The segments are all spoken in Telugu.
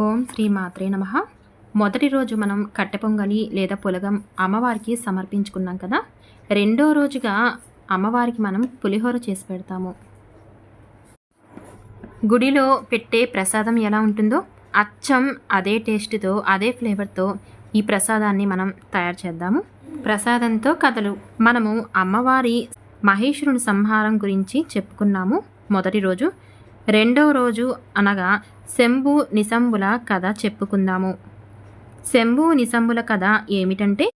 ఓం శ్రీ మాత్రే నమ. మొదటి రోజు మనం కట్టె పొంగలి లేదా పులగం అమ్మవారికి సమర్పించుకున్నాం కదా. రెండో రోజుగా అమ్మవారికి మనం పులిహోర చేసి పెడతాము. గుడిలో పెట్టే ప్రసాదం ఎలా ఉంటుందో అచ్చం అదే టేస్ట్తో అదే ఫ్లేవర్తో ఈ ప్రసాదాన్ని మనం తయారు చేద్దాము. ప్రసాదంతో కథలు. మనము అమ్మవారి మహేశ్వరుని సంహారం గురించి చెప్పుకున్నాము మొదటి రోజు. రెండవ రోజు అనగా శంభు నిశంబుల కథ చెప్పుకుందాము. శంభు నిశంబుల కథ ఏమిటంటే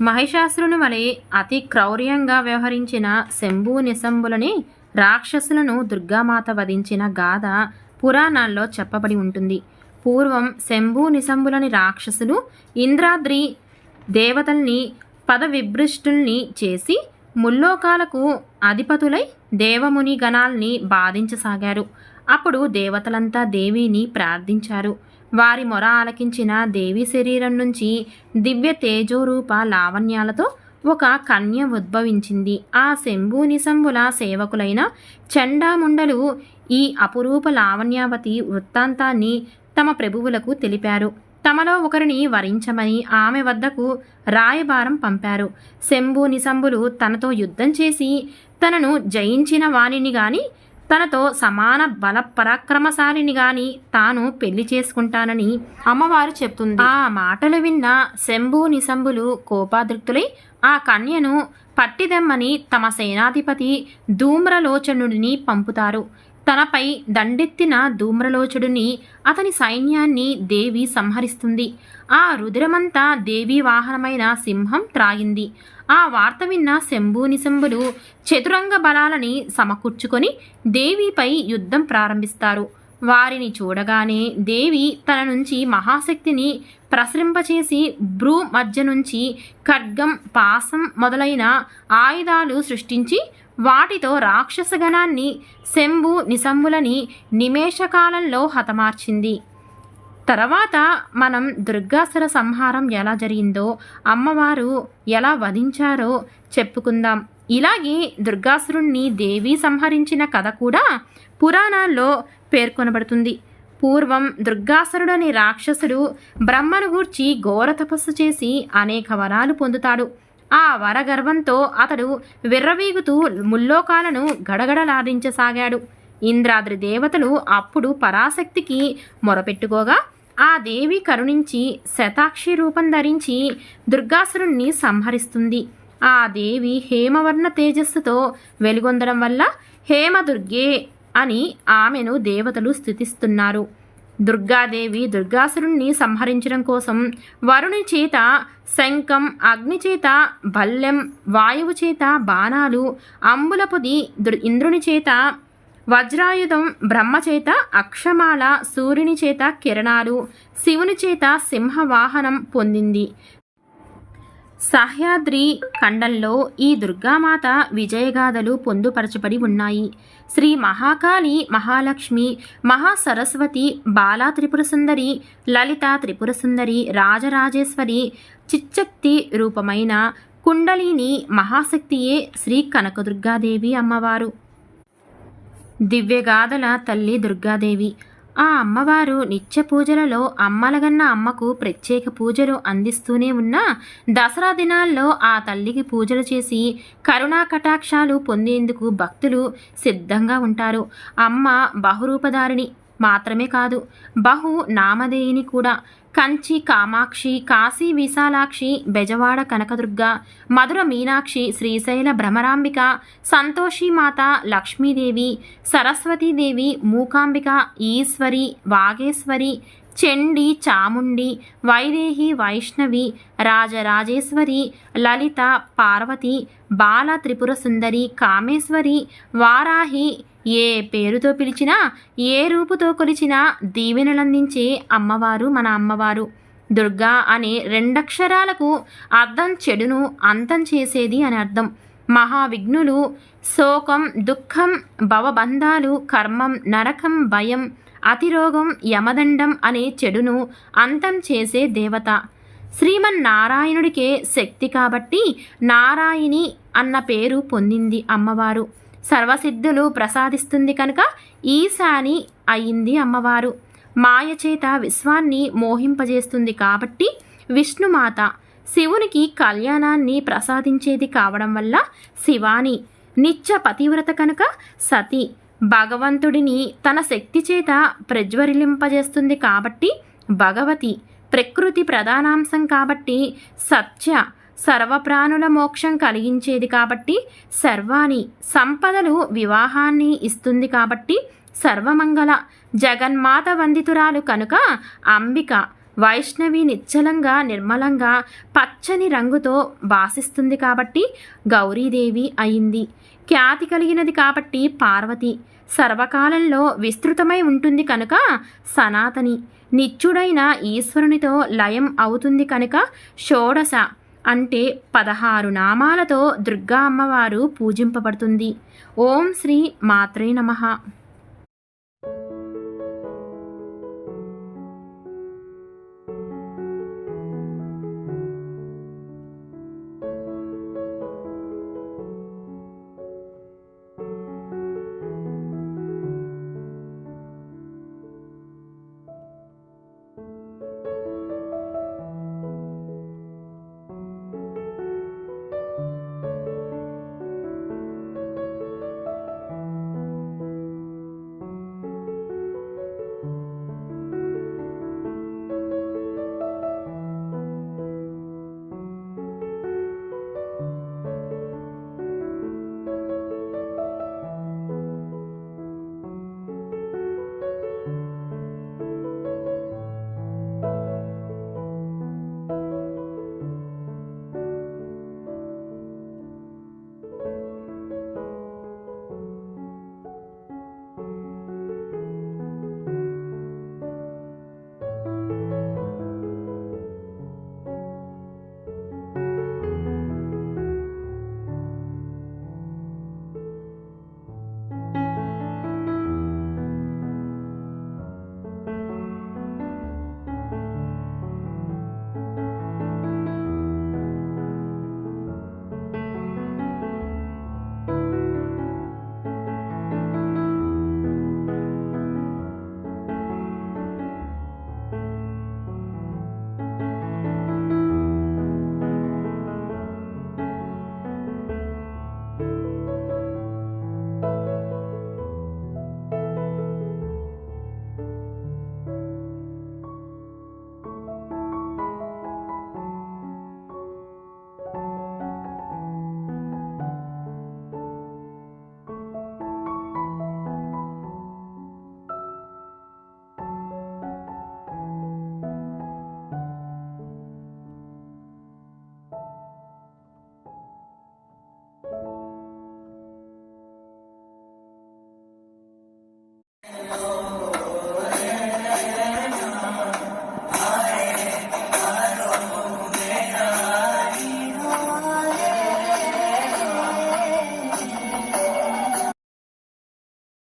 మహిషాసురుని వలె అతి క్రౌర్యంగా వ్యవహరించిన శంభు నిశంబులని రాక్షసులను దుర్గామాత వధించిన గాథ పురాణాల్లో చెప్పబడి ఉంటుంది. పూర్వం శంభు నిశంబులని రాక్షసులు ఇంద్రాద్రి దేవతల్ని పదవిభృష్టుల్ని చేసి ముల్లోకాలకు అధిపతులై దేవముని గణాల్ని బాధించసాగారు. అప్పుడు దేవతలంతా దేవిని ప్రార్థించారు. వారి మొర ఆలకించిన దేవి శరీరం నుంచి దివ్య తేజోరూప లావణ్యాలతో ఒక కన్య ఉద్భవించింది. ఆ శంభు శంభుల సేవకులైన చండాముండలు ఈ అపురూప లావణ్యావతి వృత్తాంతాన్ని తమ ప్రభువులకు తెలిపారు. తమలో ఒకరిని వరించమని ఆమె వద్దకు రాయబారం పంపారు. శంభు నిశంబులు తనతో యుద్ధం చేసి తనను జయించిన వాణిని గాని తనతో సమాన బల పరాక్రమశాలిని గాని తాను పెళ్ళి చేసుకుంటానని అమ్మవారు చెప్తుంది. ఆ మాటలు విన్న శంభు నిశంభులు కోపాదృక్తులై ఆ కన్యను పట్టిదెమ్మని తమ సేనాధిపతి ధూమ్రలోచనుడిని పంపుతారు. తనపై దండెత్తిన ధూమ్రలోచుడిని అతని సైన్యాన్ని దేవి సంహరిస్తుంది. ఆ రుధిరమంతా దేవి వాహనమైన సింహం త్రాగింది. ఆ వార్త విన్న శంభు నిశంభులు చతురంగ బలాలని సమకూర్చుకొని దేవిపై యుద్ధం ప్రారంభిస్తారు. వారిని చూడగానే దేవి తన నుంచి మహాశక్తిని ప్రసరింపచేసి భ్రూ మధ్య నుంచి ఖడ్గం పాసం మొదలైన ఆయుధాలు సృష్టించి వాటితో రాక్షసగణాన్ని శంభు నిశంబులని నిమేషకాలంలో హతమార్చింది. తర్వాత మనం దుర్గాసుర సంహారం ఎలా జరిగిందో అమ్మవారు ఎలా వధించారో చెప్పుకుందాం. ఇలాగే దుర్గాసురుణ్ణి దేవి సంహరించిన కథ కూడా పురాణాల్లో పేర్కొనబడుతుంది. పూర్వం దుర్గాసురుడనే రాక్షసుడు బ్రహ్మను గూర్చి ఘోర తపస్సు చేసి అనేక వరాలు పొందుతాడు. ఆ వరగర్వంతో అతడు విర్రవీగుతూ ముల్లోకాలను గడగడలాడించసాగాడు. ఇంద్రాద్రి దేవతలు అప్పుడు పరాశక్తికి మొరపెట్టుకోగా ఆ దేవి కరుణించి శతాక్షి రూపం ధరించి దుర్గాసురుణ్ణి సంహరిస్తుంది. ఆ దేవి హేమవర్ణ తేజస్సుతో వెలుగొందడం వల్ల హేమదుర్గే అని ఆమెను దేవతలు స్థుతిస్తున్నారు. దుర్గాదేవి దుర్గాసురుణ్ణి సంహరించడం కోసం వరుణి చేత శంఖం అగ్ని చేత బల్లెం వాయువు చేత బాణాలు అంబులపుది దుర్ ఇంద్రుని చేత వజ్రాయుధం బ్రహ్మ చేత అక్షమాల సూర్యుని చేత కిరణాలు శివుని చేత సింహవాహనం పొందింది. సహ్యాద్రి ఖండంలో ఈ దుర్గామాత విజయగాథలు పొందుపరచబడి ఉన్నాయి. శ్రీ మహాకాళి మహాలక్ష్మి మహాసరస్వతి బాలా త్రిపుర సుందరి లలిత త్రిపుర సుందరి రాజరాజేశ్వరి చిచ్చక్తి రూపమైన కుండలిని మహాశక్తియే శ్రీ కనకదుర్గాదేవి అమ్మవారు. దివ్యగాథల తల్లి దుర్గాదేవి. ఆ అమ్మవారు నిత్య పూజలలో అమ్మలగన్న అమ్మకు ప్రత్యేక పూజలు అందిస్తూనే ఉన్నా దసరా దినాల్లో ఆ తల్లికి పూజలు చేసి కరుణా కటాక్షాలు పొందేందుకు భక్తులు సిద్ధంగా ఉంటారు. అమ్మ బహురూపధారిణి. మాత్రమే కాదు బహు నామధేయిని కూడా. కంచి కామాక్షి కాశీ విశాలాక్షి బెజవాడ కనకదుర్గ మధుర మీనాక్షి శ్రీశైల భ్రమరాంబిక సంతోషిమాత లక్ష్మీదేవి సరస్వతీదేవి మూకాంబిక ఈశ్వరి వాగేశ్వరి చండి చాముండి వైదేహి వైష్ణవి రాజరాజేశ్వరి లలిత పార్వతి బాల త్రిపుర సుందరి కామేశ్వరి వారాహి ఏ పేరుతో పిలిచినా ఏ రూపుతో కొలిచినా దీవెనలందించే అమ్మవారు మన అమ్మవారు. దుర్గా అనే రెండక్షరాలకు అర్థం చెడును అంతం చేసేది అని అర్థం. మహావిఘ్నులు శోకం దుఃఖం భవబంధాలు కర్మం నరకం భయం అతిరోగం యమదండం అనే చెడును అంతం చేసే దేవత. శ్రీమన్నారాయణుడికే శక్తి కాబట్టి నారాయణి అన్న పేరు పొందింది అమ్మవారు. సర్వసిద్ధులు ప్రసాదిస్తుంది కనుక ఈశాని అయింది అమ్మవారు. మాయచేత విశ్వాన్ని మోహింపజేస్తుంది కాబట్టి విష్ణుమాత శివునికి కళ్యాణాన్ని ప్రసాదించేది కావడం వల్ల శివాని నిత్య పతివ్రత కనుక సతి భగవంతుడిని తన శక్తి చేత ప్రజ్వరిలింపజేస్తుంది కాబట్టి భగవతి ప్రకృతి ప్రధానాంశం కాబట్టి సత్య సర్వప్రాణుల మోక్షం కలిగించేది కాబట్టి సర్వాణి సంపదలు వివాహాన్ని ఇస్తుంది కాబట్టి సర్వమంగళ జగన్మాత వందితురాలు కనుక అంబిక వైష్ణవి నిశ్చలంగా నిర్మలంగా పచ్చని రంగుతో భాసిస్తుంది కాబట్టి గౌరీదేవి అయింది. ఖ్యాతి కలిగినది కాబట్టి పార్వతి. సర్వకాలంలో విస్తృతమై ఉంటుంది కనుక సనాతని. నిత్యుడైన ఈశ్వరునితో లయం అవుతుంది కనుక షోడశ. అంటే పదహారు నామాలతో దుర్గా అమ్మవారు పూజింపబడుతుంది. ఓం శ్రీ మాత్రే నమః.